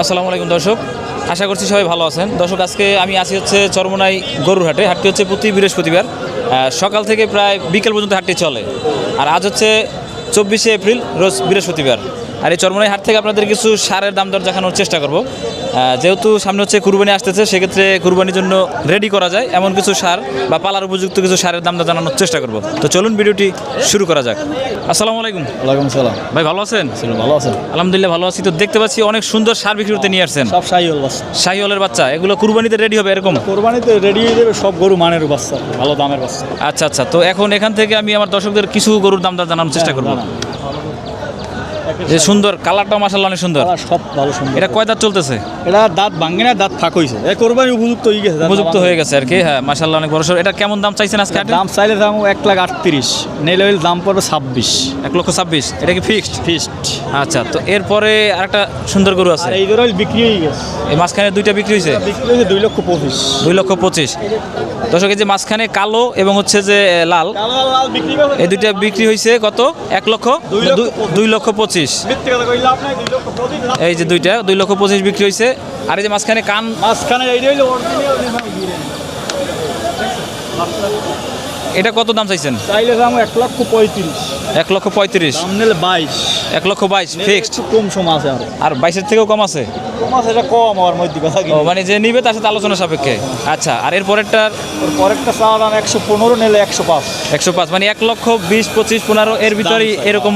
আসসালামু আলাইকুম, দর্শক। আশা করছি সবাই ভালো আছেন। দর্শক, আজকে আমি আছি হচ্ছে চরমনাই গরুর হাটে হাটটি হচ্ছে প্রতি বৃহস্পতিবার। সকাল থেকে প্রায় বিকেল পর্যন্ত হাটটি চলে। আর আজ হচ্ছে চব্বিশে এপ্রিল, রোজ বৃহস্পতিবার। আর এই চরমনাই হাট থেকে আপনাদের কিছু সারের দাম দর দেখানোর চেষ্টা করব। যেহেতু সামনে হচ্ছে কুরবানি আসতেছে সেক্ষেত্রে কুরবানির জন্য রেডি করা যায়। এমন কিছু সার বা পালার উপযুক্ত কিছু সারের দাম দর জানানোর চেষ্টা করব। তো চলুন ভিডিওটি শুরু করা যাক। আসসালামু আলাইকুম। ওয়ালাইকুম সালাম। ভাই ভালো আছেন? ভালো আছেন আলহামদুলিল্লাহ ভালো আছি। তো দেখতে পাচ্ছি অনেক সুন্দর সার বিক্রি করতে নিয়ে আসছেন। সব শাহিওয়াল বাচ্চা। শাহিওয়ালের বাচ্চা এগুলো কুরবানিতে রেডি হবে এরকম? কুরবানিতে রেডি হয়ে যাবে সব গরু মানের বাচ্চা ভালো দামের বাচ্চা। আচ্ছা আচ্ছা। তো এখন এখান থেকে আমি আমার দর্শকদের কিছু গরুর দাম দর জানানোর চেষ্টা করব। জানান। যে সুন্দর কালারটা মাসাল্লাহ অনেক সুন্দর। সব ভালো সুন্দর। এটা কয় দাঁত চলতেছে? এটা দাঁত ভাঙে না দাঁত ফাঁক হয়েছে এই কোরবানি উপযুক্ত হয়ে গেছে উপযুক্ত হয়ে গেছে আর কি হ্যাঁ মাসাল্লাহ অনেক বড়। এটা কেমন দাম চাইছেন আজকে দাম চাইলে দাম এক লাখ আটত্রিশ। নেলে হইলে দাম পড়বে ছাব্বিশ। এক লক্ষ ছাব্বিশ? এটা কি ফিক্সড ফিস্ট আচ্ছা তো এরপরে আরেকটা সুন্দর গরু আছে। এই ধরে বিক্রি হয়ে গেছে। এই মাঝখানে দুইটা বিক্রি হয়েছে বিক্রি হয়েছে দুই লক্ষ পঁচিশ। দুই লক্ষ পঁচিশ। দর্শক এই যে মাঝখানে কালো এবং হচ্ছে যে লাল। এই দুইটা বিক্রি হয়েছে কত? এক লক্ষ? দুই লক্ষ পঁচিশ। এই যে দুইটা দুই লক্ষ পঁচিশ বিক্রি হয়েছে। আর এই যে মাঝখানে কান মাঝখানে এটা কত দাম চাইছেন? চাইলে দাম এক লক্ষ পঁয়ত্রিশ। এক লক্ষ পঁয়ত্রিশ। বাইশ। এক লক্ষ বাইশ ফিক্সড কম সময় আছে আরও। আর বাইশের থেকেও কম আছে? কম আছে এটা কম আমার মধ্যে কথা মানে যে নিবে তার সাথে আলোচনা সাপেক্ষে। আচ্ছা আর এর পরেরটার? পরেরটা চাওয়া দাম একশো পনেরো নিলে একশো পাঁচ। একশো পাঁচ মানে এক লক্ষ বিশ পঁচিশ পনেরো এর ভিতরেই এরকম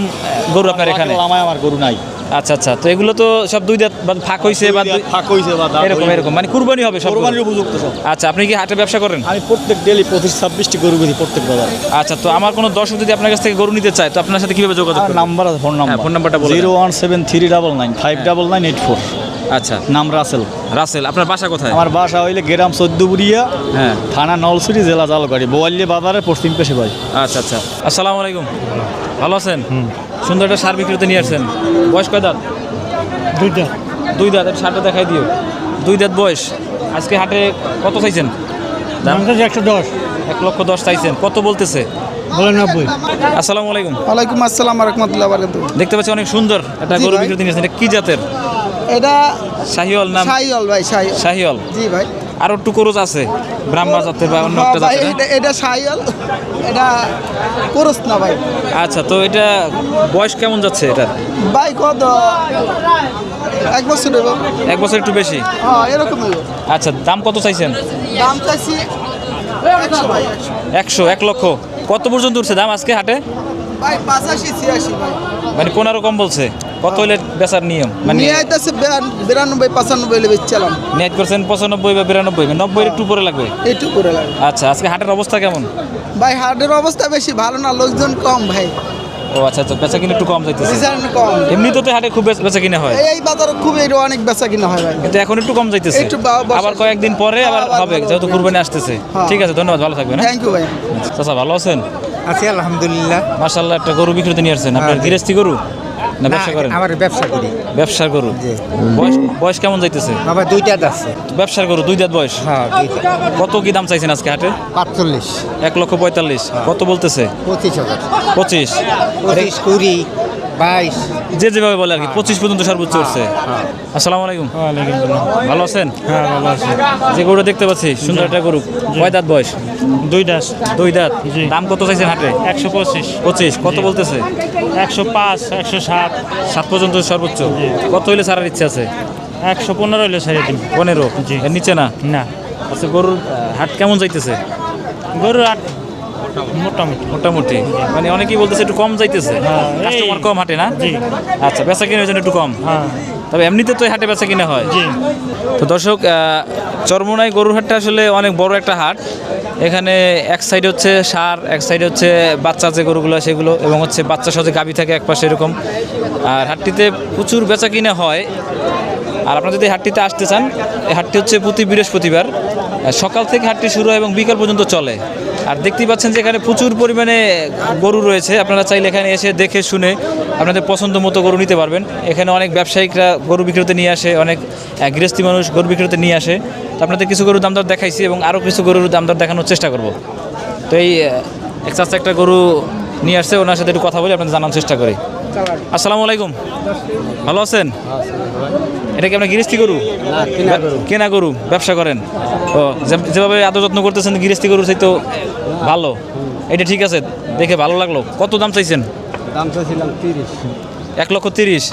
গরু আপনার এখানে? আমার গরু নাই। আচ্ছা আচ্ছা তো এগুলো তো সব দুই দাঁত বা ফাঁক হয়েছে বা ফাঁক হয়েছে বা এরকম এরকম মানে কুরবানি হবে সব কোরবানির। উপযুক্ত সব। আচ্ছা আপনি কি হাটে ব্যবসা করেন? আমি প্রত্যেক ডেলি পঁচিশ ছাব্বিশটি গরু বেশি প্রত্যেক বাজারে। আচ্ছা তো আমার কোনো দর্শক যদি আপনার কাছ থেকে গরু নিতে চায় তো আপনার সাথে কীভাবে যোগাযোগ করবে? নাম্বার আছে ফোন নাম্বার। হ্যাঁ, phone number zero one seven three double nine five double nine eight four. আচ্ছা। নাম রাসেল। রাসেল আপনার বাসা কোথায়? আমার বাসা হইলে গ্রাম চোদ্দপুরিয়া হ্যাঁ। থানা নলসুরি জেলা জালগাড়ি বোয়াল্লি বাজারের পশ্চিম পেশে ভাই আচ্ছা আচ্ছা। আসসালামু আলাইকুম। ভালো আছেন? সুন্দর একটা সার বিক্রিতে নিয়ে আসছেন। বয়স কয় দাঁত? দুইটা দুই দাঁত সারটা দেখাই দিও। দুই দাঁত বয়স। আজকে হাটে কত চাইছেন? দাম? একশো দশ। এক লক্ষ দশ চাইছেন। কত বলতেছে? বলে আসসালামু আলাইকুম। ওয়ালাইকুম আসসালাম রহমতুল্লাহ দেখতে পাচ্ছি অনেক সুন্দর একটা গরু বিক্রিতে নিয়ে এটা কি জাতের? এটা শাহিওয়াল নাম? সাইল ভাই সাইল শাহিওয়াল। জি ভাই। আরও একটু করজ আছে ব্রাহ্মা জাতের বা অন্য একটা হ্যাঁ জাতের এটা এটা সাইল এটা করস না ভাই। আচ্ছা তো এটা বয়স কেমন যাচ্ছে এটা? ভাই কত? এক বছর এক বছর একটু বেশি? হ্যাঁ এরকম হইব। আচ্ছা দাম কত চাইছেন? দাম চাইছি একশো এক লক্ষ। কত পর্যন্ত উঠছে দাম আজকে হাটে? ভাই পাঁচাশি ছিয়াশি ভাই। মানে পনেরো কম বলছে। কত হইলে বেচার নিয়ম? মানে নিয়ে আইতেছে বিরানব্বই পঁচানব্বই হলে বেচছিলাম নেট করছেন পঁচানব্বই বা বিরানব্বই নব্বই একটু পরে লাগবে? একটু করে লাগে আচ্ছা আজকে হাটের অবস্থা কেমন? ভাই হাটের অবস্থা বেশি ভালো না লোকজন কম ভাই। ও আচ্ছা তো বেচা কিনে একটু কম যাইতেছে। কম। এমনিতে তো হাটে খুব বেচা কিনে হয়। এই- বাজারে খুব এই অনেক বেচা কিনা হয় ভাই। কিন্তু এখন একটু কম যাইতেছে। একটু আবার কয়েকদিন পরে আবার আবার হবে যেহেতু। কুরবানি আসতেছে। হ্যাঁ। ঠিক আছে ধন্যবাদ ভালো থাকবেন হ্যাঁ? থ্যাংক ইউ ভাই। চাচা ভালো আছেন? আছি আলহামদুলিল্লাহ। মার্শাল্লাহ একটা গরু বিক্রিতে নিয়ে আসছেন। আপনার গৃহস্থী গরু? না ব্যবসা করেন? আমার ব্যবসা করি। ব্যবসা গরু? বয়স বয়স কেমন যাইতেছে? বাবা আছে। ব্যবসার গরু দুই দাঁত বয়স? হ্যাঁ কত কি দাম চাইছেন আজকে হাটে? পাঁচচল্লিশ। এক লক্ষ পঁয়তাল্লিশ। কত বলতেছে? পঁচিশ হাজার। পঁচিশ। পঁচিশ কুড়ি। বাইশ। যে যেভাবে বলে আর কি পঁচিশ পর্যন্ত সর্বোচ্চ উঠছে। আসসালামু আলাইকুম। ভালো আছেন? হ্যাঁ ভালো আছি। যে গরুটা দেখতে পাচ্ছি সুন্দর একটা গরু। কয় দাঁত বয়স? দুই দাস দুই দাঁত। দাম কত চাইছেন হাটে? একশো পঁচিশ। পঁচিশ কত বলতেছে? একশো পাঁচ একশো সাত। সাত পর্যন্ত সর্বোচ্চ। কত হইলে ছাড়ার ইচ্ছে আছে? একশো পনেরো হলে ছেড়ে দিন পনেরো? নিচে না? না। আচ্ছা গরুর হাট কেমন যাইতেছে? গরু আট মোটামুটি। মোটামুটি। মানে অনেকেই বলতেছে একটু কম যাইতেছে। হ্যাঁ, কাস্টমার কম হাটে না? আচ্ছা বেচা কিনে জন্য একটু কম। হ্যাঁ। তবে এমনিতে তো হাটে বেচা কিনা হয়। তো দর্শক চরমোনাই গরুর হাটটা আসলে অনেক বড় একটা হাট। এখানে এক সাইডে হচ্ছে সার এক সাইডে হচ্ছে বাচ্চা যে গরুগুলো সেগুলো এবং হচ্ছে বাচ্চা সহজে গাবি থাকে এক পাশে এরকম। আর হাটটিতে প্রচুর বেচা কিনা হয়। আর আপনারা যদি হাটটিতে আসতে চান এই হাটটি হচ্ছে প্রতি বৃহস্পতিবার। সকাল থেকে হাটটি শুরু হয় এবং বিকাল পর্যন্ত চলে। আর দেখতেই পাচ্ছেন যে এখানে প্রচুর পরিমাণে গরু রয়েছে। আপনারা চাইলে এখানে এসে দেখে শুনে আপনাদের পছন্দ মতো গরু নিতে পারবেন। এখানে অনেক ব্যবসায়িকরা গরু বিক্রিতে নিয়ে আসে অনেক গৃহস্থী মানুষ গরু বিক্রিতে নিয়ে আসে। তো আপনাদের কিছু গরুর দাম দর দেখাইছি এবং আরও কিছু গরুর দাম দর দেখানোর চেষ্টা করব। তো এই এক চাষে একটা গরু নিয়ে আসছে ওনার সাথে একটু কথা বলে আপনাদের জানানোর চেষ্টা করি। আসসালামু আলাইকুম। ভালো আছেন? এটা কি আপনার গৃহস্থী গরু? কেনা গরু। ব্যবসা করেন। ও যেভাবে আদর যত্ন করতেছেন গৃহস্থী গরু সেই তো ভালো। এটা ঠিক আছে দেখে ভালো লাগল। কত দাম চাইছেন? দাম চাইছিলাম তিরিশ। এক লক্ষ তিরিশ।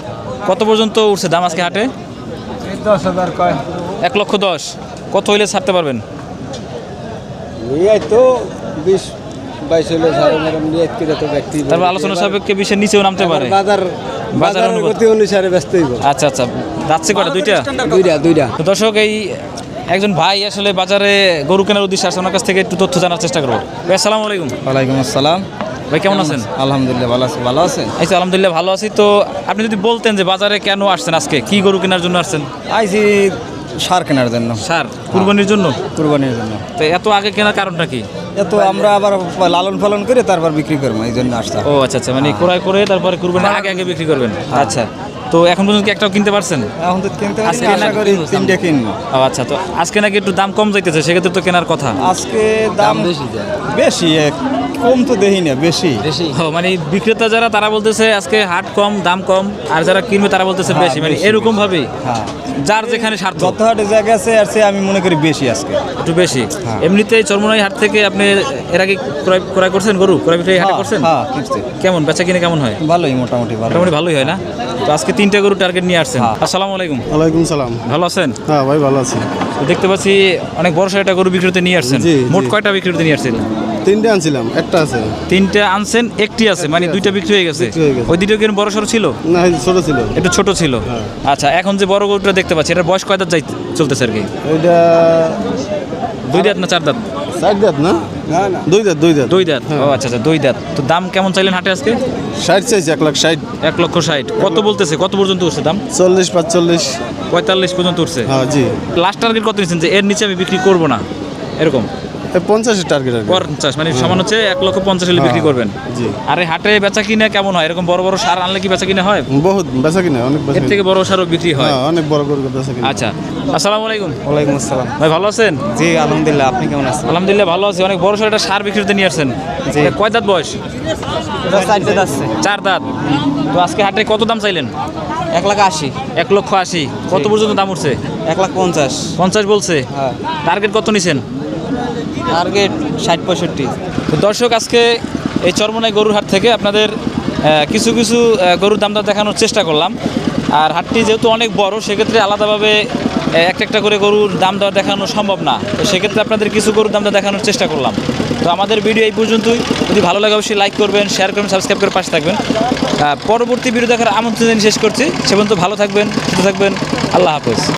কত পর্যন্ত উঠছে দাম আজকে হাটে? দশ হাজার কয়? এক লক্ষ দশ। কত হইলে ছাড়তে পারবেন? তো বিশ বাইশ নিয়ে তো ব্যক্তি তারপর আলোচনা সাপেক্ষে বিশের নিচেও নামতে পারে। বাজার বাজার বাজারের গতি অনুসারে ব্যস্ত হইব। আচ্ছা আচ্ছা যাচ্ছে কটা দুইটা? দুইটা দুইটা। তো দর্শক এই একজন ভাই আসলে বাজারে গরু কেনার উদ্দেশ্যে আসছে ওনার কাছ থেকে একটু তথ্য জানার চেষ্টা করব। ভাই আসসালামু আলাইকুম। ওয়ালাইকুম আসসালাম। ভাই কেমন আছেন? আলহামদুলিল্লাহ ভালো আছি। ভালো আছেন? তো আলহামদুলিল্লাহ ভালো আছি। তো আপনি যদি বলতেন যে বাজারে কেন আসছেন আজকে? কি গরু কেনার জন্য আসছেন? আইছি সার কেনার জন্য। সার কুরবানির জন্য? কুরবানির জন্য। তো এত আগে কেনার কারণটা কি? এত আমরা আবার লালন পালন করে তারপর বিক্রি করব এই জন্য আসতাম ও আচ্ছা আচ্ছা মানে ক্রয় করে তারপরে কুরবানির আগে আগে বিক্রি করবেন? আচ্ছা তো এখন পর্যন্ত কি একটাও কিনতে পারছেন? এখন তো কিনতে পারি আজকে না, আশা করি তিনটে কিনবো। ও আচ্ছা তো আজকে নাকি একটু দাম কম যাইতেছে সেক্ষেত্রে তো কেনার কথা। আজকে দাম বেশি যায়। বেশি কম তো দেখি না বেশি। ও মানে বিক্রেতা যারা তারা বলতেছে আজকে হাট কম দাম কম আর যারা কিনবে তারা বলতেছে হ্যাঁ, বেশি মানে এরকম ভাবে হ্যাঁ যার যেখানে স্বার্থ। যত হাটে জায়গা আছে আর সে আমি মনে করি বেশি আজকে। একটু বেশি। হ্যাঁ। এমনিতে চরমনাই হাট থেকে আপনি এর আগে ক্রয় ক্রয় করছেন গরু? ক্রয় বিক্রয় হাটে হ্যাঁ, করছেন? হ্যাঁ কিনছে। কেমন? বেচা কিনে কেমন হয়? ভালোই মোটামুটি ভালো। মোটামুটি ভালোই হয় না? তো আজকে তিনটা গরু টার্গেট নিয়ে আসছেন। হ্যাঁ। আসসালামু আলাইকুম। ওয়ালাইকুম সালাম। ভালো আছেন? হ্যাঁ ভাই ভালো আছি। দেখতে পাচ্ছি অনেক বড় একটা গরু বিক্রিতে নিয়ে আসছেন। মোট। কয়টা বিক্রিতে নিয়ে আসছেন? তিনটে আনছিলাম একটা আছে। তিনটা আনছেন একটি আছে মানে দুইটা বিক্রি হয়ে গেছে। হয়ে। ওই দুটো কি বড় সড়ো ছিল? না ছোট ছিল। একটু ছোট ছিল। হ্যাঁ। আচ্ছা এখন যে বড় গরুটা দেখতে পাচ্ছি এটার বয়স কয় দাঁত যাই চলতেছে আর কি? ওইটা দুই দাঁত না চার দাঁত? ষাট দাঁত না? না না। দুই দাঁত দুই দাঁত। দুই দাঁত? ও আচ্ছা আচ্ছা দুই দাঁত। তো দাম কেমন চাইলেন হাটে আজকে? ষাট চাইছে এক লাখ ষাট। এক লক্ষ ষাট। কত বলতেছে? কত পর্যন্ত উঠছে দাম? চল্লিশ পাঁচচল্লিশ। পঁয়তাল্লিশ পর্যন্ত উঠছে। হ্যাঁ জি। লাস্ট টার্গেট কত নিচ্ছেন? যে এর নিচে আমি বিক্রি করব না। এরকম। পঞ্চাশের টার্গেট পঞ্চাশ মানে সমান হচ্ছে এক লক্ষ পঞ্চাশ হলে বিক্রি হ্যাঁ, করবেন। জি। আর এই হাটে বেচা কিনা কেমন হয়? এরকম বড় বড় সার আনলে কি বেচা কিনা হয়? বহুত বেচা কিনা অনেক এর থেকে বড় সারও বিক্রি হয়। হ্যাঁ অনেক বড় করে বেচা কিনা। আচ্ছা আসসালামু আলাইকুম। ওয়ালাইকুম আসসালাম। ভাই ভালো আছেন? জি আলহামদুলিল্লাহ আপনি কেমন আছেন? আলহামদুলিল্লাহ ভালো আছি। অনেক বড় সড় একটা সার বিক্রিতে নিয়ে আসছেন। জি। কয় দাঁত বয়স? চার দাঁত তো আজকে হাটে কত দাম চাইলেন? এক লাখ আশি। এক লক্ষ আশি। কত পর্যন্ত দাম উঠছে? এক লাখ পঞ্চাশ। পঞ্চাশ বলছে। হ্যাঁ। টার্গেট কত নিছেন? টার্গেট ষাট পঁয়ষট্টি। তো দর্শক, আজকে এই চরমনাই গরুর হাট থেকে আপনাদের কিছু কিছু গরুর দাম দর দেখানোর চেষ্টা করলাম। আর হাটটি যেহেতু অনেক বড়, সেক্ষেত্রে আলাদাভাবে একটা একটা করে গরুর দাম দর দেখানো সম্ভব না। তো সেক্ষেত্রে আপনাদের কিছু গরুর দাম দর দেখানোর চেষ্টা করলাম। তো আমাদের ভিডিও এই পর্যন্তই। যদি ভালো লাগে, অবশ্যই লাইক করবেন শেয়ার করবেন সাবস্ক্রাইব করে পাশে থাকবেন। পরবর্তী ভিডিও দেখার আমন্ত্রণ শেষ করছি। সে পর্যন্ত ভালো থাকবেন, সুস্থ থাকবেন। আল্লাহ হাফেজ।